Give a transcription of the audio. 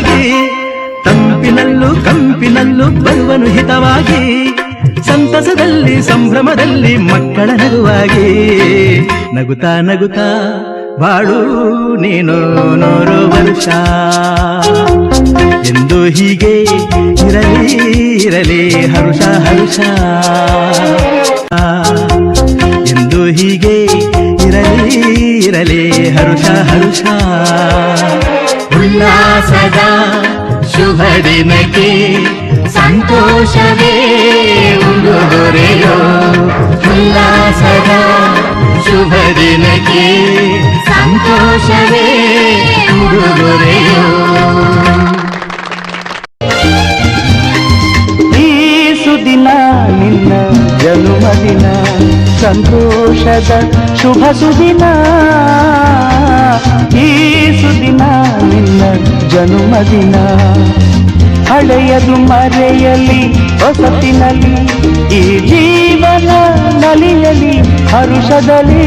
ಒಂದಾಗಿ ತಂಪಿನಲ್ಲೂ ಕಂಪಿನಲ್ಲೂ ಬರುವನು ಹಿತವಾಗಿ, ಸಂತಸದಲ್ಲಿ, ಸಂಭ್ರಮದಲ್ಲಿ ಮಕ್ಕಳ ನಗುವಾಗಿ. ನಗುತ್ತಾ ನಗುತ್ತಾ, ಬಾಳು ನೀನು ನೂರು ವರ್ಷ. ಎಂದು ಹೀಗೆ ಇರಲಿ ಇರಲಿ, ಹರುಷ ಹರುಷ. ಎಂದು ಹೀಗೆ ಇರಲಿ ಇರಲಿ, ಹರುಷ ಹರುಷ. ಉಲ್ಲಾಸದ ಶುಭ ದಿನಕ್ಕೆ ಸಂತೋಷವೇ ಉಡುಗೊರೆಯೋ ಉಲ್ಲಾಸದ ಶುಭ ದಿನಕ್ಕೆ ಸಂತೋಷವೇ ಉಡುಗೊರೆಯೋ ಈ ಸುದಿನ ನಿನ್ನ ಜನ್ಮದಿನ ಸಂತೋಷದ ಶುಭ ಸುದಿನ. ಈ ಸುದಿನ ನಿನ್ನ ಜನ್ಮದಿನ ಹಳೆಯದು ಮರೆಯಲಿ ಹೊಸತಿನಲ್ಲಿ ಈ ಜೀವನ ನಲಿಯಲಿ ಹರುಷದಲ್ಲಿ.